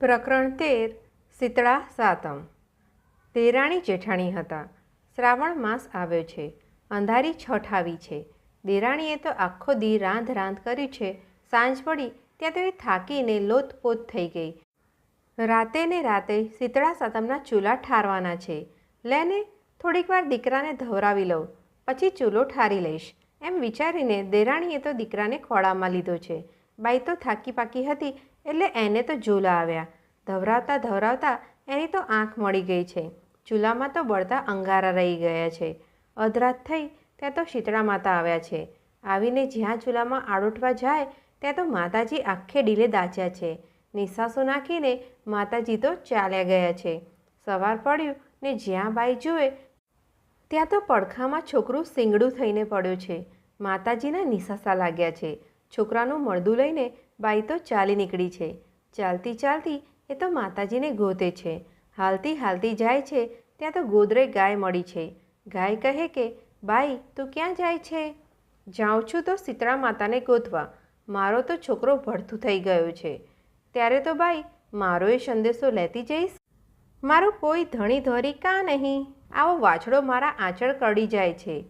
પ્રકરણ તેર, શીતળા સાતમ. દેરાણી જેઠાણી હતા. શ્રાવણ માસ આવ્યો છે. અંધારી છઠ આવી છે. દેરાણીએ તો આખો દી રાંધ રાંધ કર્યું છે. સાંજ પડી, ત્યાં તો એ થાકીને લોતપોત થઈ ગઈ. રાતે ને રાતે શીતળા સાતમના ચૂલા ઠારવાના છે. લેને થોડીક વાર દીકરાને ધવરાવી લઉં. પછી ચૂલો ઠારી લઈશ. એમ વિચારીને દેરાણીએ તો દીકરાને ખોળામાં લીધો છે. બાઈ તો થાકી પાકી હતી એટલે એને તો ઝૂલા આવ્યા. ધવરાવતા ધવરાવતા એની તો આંખ મળી ગઈ છે. ચૂલામાં તો બળતા અંગારા રહી ગયા છે. અધરાત થઈ ત્યાં તો શીતળા માતા આવ્યા છે. આવીને જ્યાં ચૂલામાં આડોટવા જાય, ત્યાં તો માતાજી આખે ડીલે દાચ્યા છે. નિશાસો નાખીને માતાજી તો ચાલ્યા ગયા છે. સવાર પડ્યું ને જ્યાં બાઈ જુએ, ત્યાં તો પડખામાં છોકરું સિંગડું થઈને પડ્યું છે. માતાજીના નિશાસા લાગ્યા છે. છોકરાનું મળદું લઈને બાઈ તો ચાલી નીકળી છે. ચાલતી ચાલતી એ તો માતાજીને ગોતે છે. હાલતી હાલતી જાય છે, ત્યાં તો ગોદરે ગાય મળી છે. ગાય કહે કે, બાઈ, તું ક્યાં જાય છે? જાઉં છું તો શીતળા માતાને ગોતવા. મારો તો છોકરો ભડથું થઈ ગયો છે. ત્યારે તો બાઈ, મારો એ સંદેશો લેતી જઈશ? મારું કોઈ ધણી ધોરી કાં નહીં. આવો વાછડો મારા આંચળ કડી જાય છે.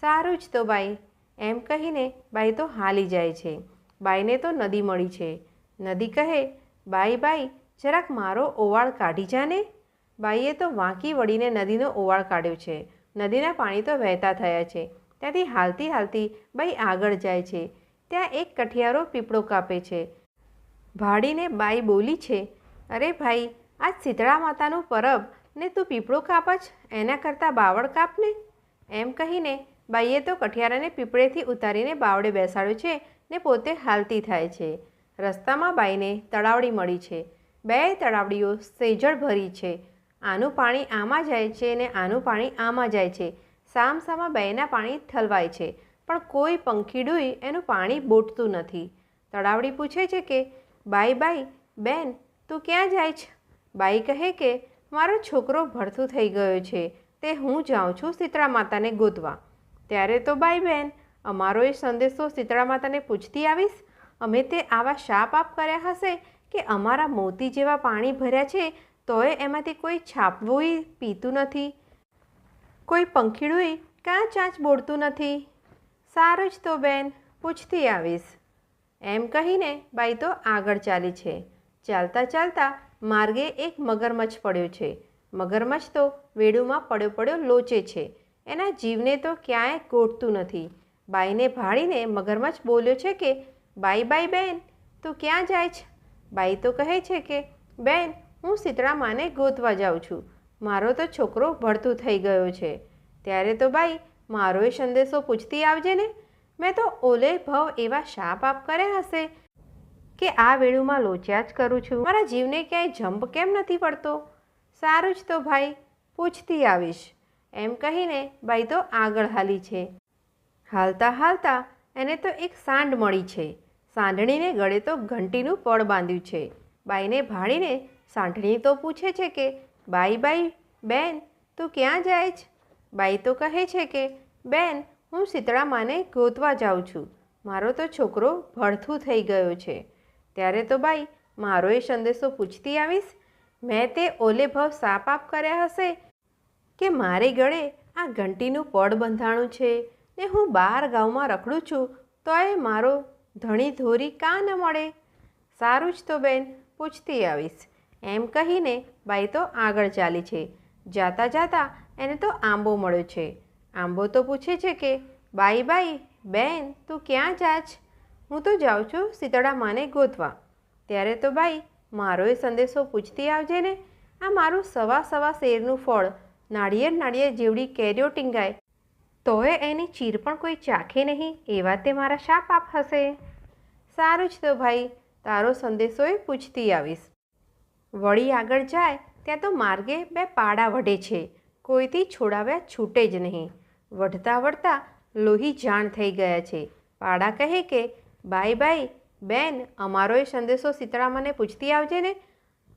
સારું જ તો બાઈ. એમ કહીને બાઈ તો હાલી જાય છે. બાઈને તો નદી મળી છે. નદી કહે, બાઈ બાઈ, જરાક મારો ઓવાળ કાઢી જાને બાઈએ તો વાંકી વળીને નદીનો ઓવાળ કાઢ્યો છે. નદીના પાણી તો વહેતા થયા છે. ત્યાંથી હાલતી હાલતી બાઈ આગળ જાય છે. ત્યાં એક કઠિયારો પીપળો કાપે છે. ભાડીને બાઈ બોલી છે, અરે ભાઈ આજ શીતળા માતાનું પરબ ને તું પીપળો કાપ જ, એના કરતાં બાવળ કાપ ને. એમ કહીને બાઈએ તો કઠિયારાને પીપળેથી ઉતારીને બાવડે બેસાડ્યો છે. ને પોતે હાલતી થાય છે. રસ્તામાં બાઈને તળાવડી મળી છે. બે તળાવડીઓ સેજળ ભરી છે. આનું પાણી આમાં જાય છે ને આનું પાણી આમાં જાય છે. સામસામા બેના પાણી ઠલવાય છે. પણ કોઈ પંખીડું એનું પાણી બોટતું નથી. તળાવડી પૂછે છે કે, બાઈ બાઈ, બેન, તું ક્યાં જાય છે? બાઈ કહે કે, મારો છોકરો ભરથું થઈ ગયો છે. તે હું જાઉં છું શીતળા માતાને ગોતવા. ત્યારે તો બાઈ, બેન અમારો એ સંદેશો શીતળા માતાને પૂછતી આવીશ. અમે તે આવા શાપ આપ કર્યા હશે કે અમારા મોતી જેવા પાણી ભર્યા છે, તોય એમાંથી કોઈ છાપવું પીતું નથી. કોઈ પંખીડું કાં ચાંચ બોળતું નથી. સારું જ તો બેન, પૂછતી આવીશ. એમ કહીને બાઈ તો આગળ ચાલી છે. ચાલતા ચાલતા માર્ગે એક મગરમચ્છ પડ્યો છે. મગરમચ્છ તો વેડુમાં પડ્યો પડ્યો લોચે છે. એના જીવને તો ક્યાંય ગોઠતું નથી. બાઈને ભાળીને મગરમચ્છ બોલ્યો છે કે, બાઈ બાઈ, બેન, તું ક્યાં જાય છે? બાઈ તો કહે છે કે, બેન, હું શીતળા માને ગોતવા જાઉં છું. મારો તો છોકરો ભળતું થઈ ગયો છે. ત્યારે તો બાઈ મારો એ સંદેશો પૂછતી આવજે ને. મેં તો ઓલે ભવ એવા શાપ આપ કર્યા હશે કે આ વેળુમાં લોચ્યા જ કરું છું. મારા જીવને ક્યાંય જંપ કેમ નથી પડતો? સારું જ તો ભાઈ, પૂછતી આવીશ. એમ કહીને બાઈ તો આગળ હાલી છે. હાલતા હાલતા એને તો એક સાંડ મળી છે. સાંઢણીને ગળે તો ઘંટીનું પડ બાંધ્યું છે. બાઈને ભાળીને સાંઢણી તો પૂછે છે કે, બાઈ બાઈ, બેન, તું ક્યાં જાય છે? બાઈ તો કહે છે કે, બેન, હું શીતળા માને ગોતવા જાઉં છું. મારો તો છોકરો ભડથું થઈ ગયો છે. ત્યારે તો બાઈ, મારો એ સંદેશો પૂછતી આવીશ. મેં તે ઓલે ભવ સાપ આપ કર્યા હશે કે મારે ગળે આ ઘંટીનું પડ બંધાણું છે? ને હું બાર ગામમાં રખડું છું તોય મારો ધણી ધોરી કાં ન મળે? સારું જ તો બેન, પૂછતી આવીશ. એમ કહીને બાઈ તો આગળ ચાલી છે. જાતા જાતા એને તો આંબો મળ્યો છે. આંબો તો પૂછે છે કે, બાઈ બાઈ, બેન, તું ક્યાં જાચ હું તો જાઉં છું શીતળા માને ગોતવા. ત્યારે તો બાઈ એ સંદેશો પૂછતી આવજે ને, આ મારું સવા સવા શેરનું ફળ. નાળિયેર નાળિયેર જેવડી કેરીઓ ટીંગાય. તોય એની ચીર પણ કોઈ ચાખે નહીં એવા તે મારા શા પાપ હશે. સારું જ તો ભાઈ, તારો સંદેશોય પૂછતી આવીશ. વળી આગળ જાય, ત્યાં તો માર્ગે બે પાડા વઢે છે, કોઈથી છોડાવ્યા છૂટે જ નહીં. વઢતા વઢતા લોહી જાણ થઈ ગયા છે. પાડા કહે કે બાય બાઈ, બેન, અમારો એ સંદેશો સીતળામાને પૂછતી આવજે ને.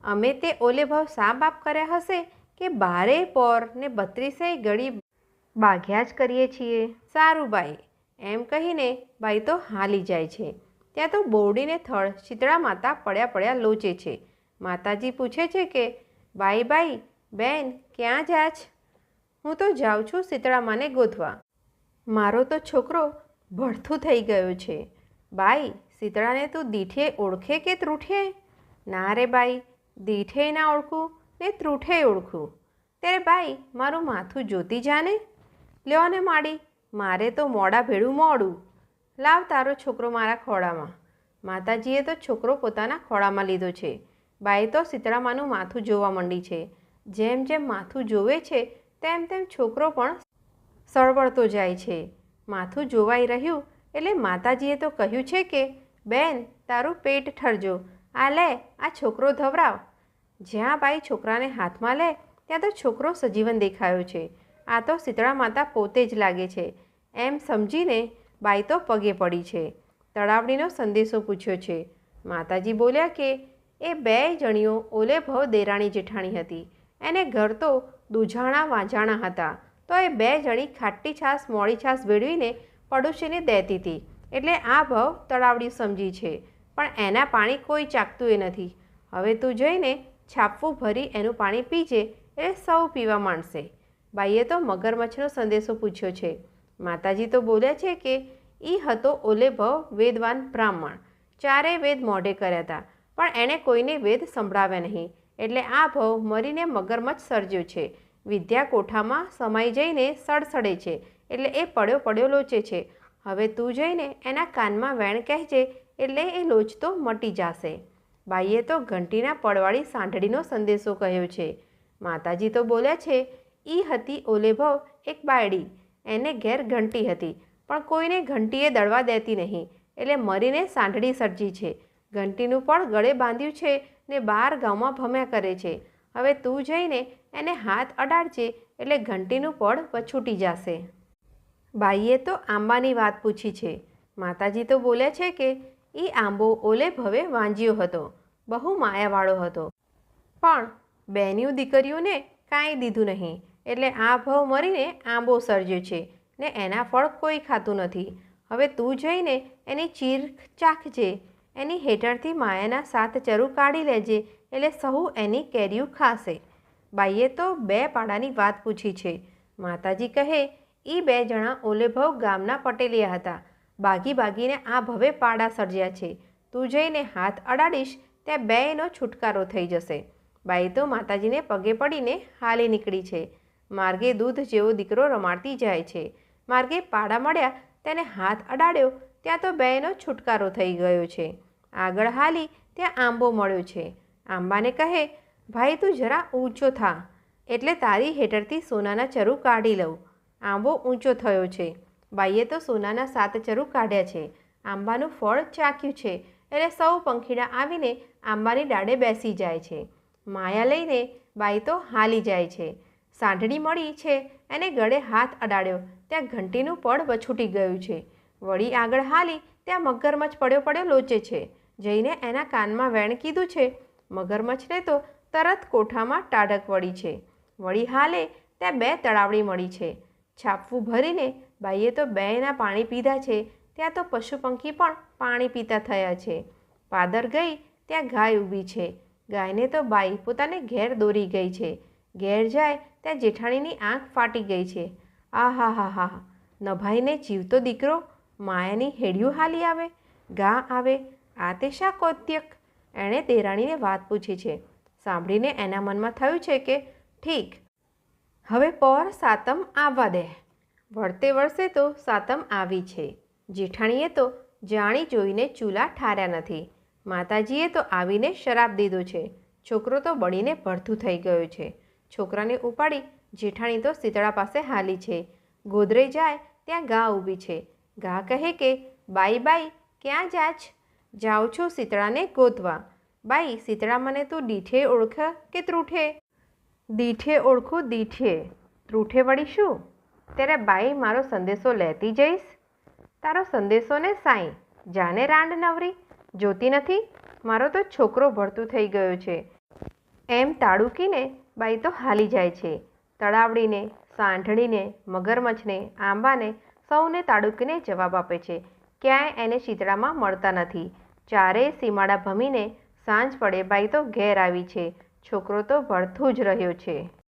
અમે તે ઓલે ભાવ સા બાપ કર્યા હશે કે બારે પોર ને બત્રીસે ગળી બાઘ્યા જ કરીએ છીએ. સારું બાઈ એમ કહીને બાઈ તો હાલી જાય છે. ત્યાં તો બોરડીને થળ શીતળા માતા પડ્યા પડ્યા લોચે છે. માતાજી પૂછે છે કે, બાઈ બાઈ, બેન, ક્યાં જા છ? હું તો જાઉં છું શીતળામાને ગોતવા મારો તો છોકરો ભડથું થઈ ગયો છે. બાઈ, શીતળાને તું દીઠે ઓળખે કે ત્રૂઠે? ના રે બાઈ, દીઠે ના ઓળખું ને ત્રુઠે ઓળખું. ત્યારે બાઈ, મારું માથું જોતી જાને? લ્યો ને માડી. મારે તો મોડા ભેળું મોડું. લાવ તારો છોકરો મારા ખોળામાં. માતાજીએ તો છોકરો પોતાના ખોળામાં લીધો છે. બાઈ તો શીતળામાનું માથું જોવા માંડી છે. જેમ જેમ માથું જોવે છે, તેમ તેમ છોકરો પણ સળવળતો જાય છે. માથું જોવાઈ રહ્યું એટલે માતાજીએ તો કહ્યું છે કે, બેન, તારું પેટ ઠરજો. આ લે, આ છોકરો ધવરાવ. જ્યાં બાઈ છોકરાને હાથમાં લે, ત્યાં તો છોકરો સજીવન દેખાયો છે. આ તો શીતળા માતા પોતે જ લાગે છે. એમ સમજીને બાઈ તો પગે પડી છે. તળાવડીનો સંદેશો પૂછ્યો છે. માતાજી બોલ્યા કે, એ બે જણીઓ ઓલે ભવ દેરાણી જેઠાણી હતી. એને ઘર તો દુજાણા વાંજાણા હતા. તો એ બે જણી ખાટી છાશ મોડી છાશ ભેળવીને પડોશીને દેતી હતી. એટલે આ ભવ તળાવડી સમજી છે. પણ એના પાણી કોઈ ચાકતું એ નથી. હવે તું જઈને છાપવું ભરી એનું પાણી પીજે એટલે સૌ પીવા માંડશે. બાઈએ તો મગરમચ્છનો સંદેશો પૂછ્યો છે. માતાજી તો બોલ્યા છે કે, ઈ હતો ઓલે ભવ વેદવાન બ્રાહ્મણ. ચારેય વેદ મોઢે કર્યા હતા પણ એણે કોઈને વેદ સંભળાવ્યા નહીં. એટલે આ ભવ મરીને મગરમચ્છ સર્જ્યો છે. વિદ્યા કોઠામાં સમાઈ જઈને સડસડે છે, એટલે એ પડ્યો પડ્યો લોચે છે. હવે તું જઈને એના કાનમાં વેણ કહેજે, એટલે એ લોચતો મટી જશે. બાઈએ તો ઘંટીના પડવાળી સાંઢળીનો સંદેશો કહ્યો છે. માતાજી તો બોલ્યા છે ઈ હતી ઓલે ભવ એક બાયડી. એને ઘેર ઘંટી હતી, પણ કોઈને ઘંટીએ દળવા દેતી નહીં. એટલે મરીને સાંઢળી સર્જી છે. ઘંટીનું પણ ગળે બાંધ્યું છે ને બાર ગામમાં ભમ્યા કરે છે. હવે તું જઈને એને હાથ અડાડજે, એટલે ઘંટીનું પડ પછૂટી જશે. બાઈએ તો આંબાની વાત પૂછી છે. માતાજી તો બોલ્યા છે કે એ આંબો ઓલે ભવે વાંજ્યો હતો, બહુ માયાવાળો હતો. પણ બેન્યું દીકરીઓને કાંઈ દીધું નહીં. એટલે આ ભવ મરીને આંબો સર્જ્યો છે ને એના ફળ કોઈ ખાતું નથી. હવે તું જઈને એની ચીર ચાખજે એની હેઠળથી માયાના સાત ચરુ કાઢી લેજે, એટલે સહુ એની કેરીઓ ખાશે. બાઈએ તો બે પાડાની વાત પૂછી છે. માતાજી કહે એ બે જણા ઓલેભવ ગામના પટેલિયા હતા. બાગી બાગીને આ ભવે પાડા સર્જ્યા છે. તું જઈને હાથ અડાડીશ, ત્યાં બેયનો છુટકારો થઈ જશે. બાઈ તો માતાજીને પગે પડીને હાલી નીકળી છે. માર્ગે દૂધ જેવો દીકરો રમાડતી જાય છે. માર્ગે પાડા મળ્યા, તેને હાથ અડાડ્યો, ત્યાં તો બેયનો છુટકારો થઈ ગયો છે. આગળ હાલી ત્યાં આંબો મળ્યો છે. આંબાને કહે, ભાઈ, તું જરા ઊંચો થા, એટલે તારી હેઠળથી સોનાના ચરુ કાઢી લઉં. આંબો ઊંચો થયો છે. બાઈએ તો સોનાના સાત ચરુ કાઢ્યા છે. આંબાનું ફળ ચાખ્યું છે. એટલે સૌ પંખીડા આવીને આંબાની ડાળે બેસી જાય છે. માયા લઈને બાઈ તો હાલી જાય છે. સાંઢણી મળી છે. એને ગળે હાથ અડાડ્યો. ત્યાં ઘંટીનું પડ વછૂટી ગયું છે. વળી આગળ હાલી ત્યાં મગરમચ્છ પડ્યો પડ્યો લોચે છે. જઈને એના કાનમાં વેણ કીધું છે મગરમચ્છને તો તરત કોઠામાં ટાઢક વળી છે. વળી હાલે ત્યાં બે તળાવડી મળી છે. છાપવું ભરીને બાઈએ તો બેના પાણી પીધા છે. ત્યાં તો પશુ પંખી પણ પાણી પીતા થયા છે. પાદર ગઈ, ત્યાં ગાય ઊભી છે. ગાયને તો બાઈ પોતાને ઘેર દોરી ગઈ છે. ઘેર જાય, ત્યાં જેઠાણીની આંખ ફાટી ગઈ છે. આ હા હા હા નભાઈને જીવતો દીકરો માયાની હેડિયું હાલી આવે, ગા આવે. આ તે શા કોત્યક? એણે દેરાણીને વાત પૂછી છે. સાંભળીને એના મનમાં થયું છે કે, ઠીક, હવે પર સાતમ આવવા દે. વળતે વર્ષે તો સાતમ આવી છે. જેઠાણીએ તો જાણી જોઈને ચૂલા ઠાર્યા નથી. માતાજીએ તો આવીને શરાબ દીધો છે. છોકરો તો બળીને ભડથું થઈ ગયો છે. છોકરાને ઉપાડી જેઠાણી તો શીતળા પાસે હાલી છે. ગોદરે જાય ત્યાં ગા ઊભી છે. ગા કહે કે, બાઈ બાઈ, ક્યાં જાચ જાઉં છું શીતળાને ગોતવા. બાઈ, શીતળા મને તું દીઠે ઓળખ કે ત્રૂઠે? દીઠે ઓળખું દીઠે. ત્રૂઠે વળી શું? ત્યારે બાઈ મારો સંદેશો લેતી જઈશ? તારો સંદેશો ને સાંઈ. જાને રાંડ નવરી? જોતી નથી? મારો તો છોકરો ભળતું થઈ ગયો છે. એમ તાડુકીને બાઈ તો હાલી જાય છે. તળાવડીને સાંઢળીને મગરમચ્છને, આંબાને સૌને તાડુકીને જવાબ આપે છે. ક્યાંય એને શીતળામાં મળતા નથી. ચારેય સીમાડા ભમીને સાંજ પડે બાઈ તો ઘેર આવી છે. છોકરો તો ભળથું જ રહ્યો છે.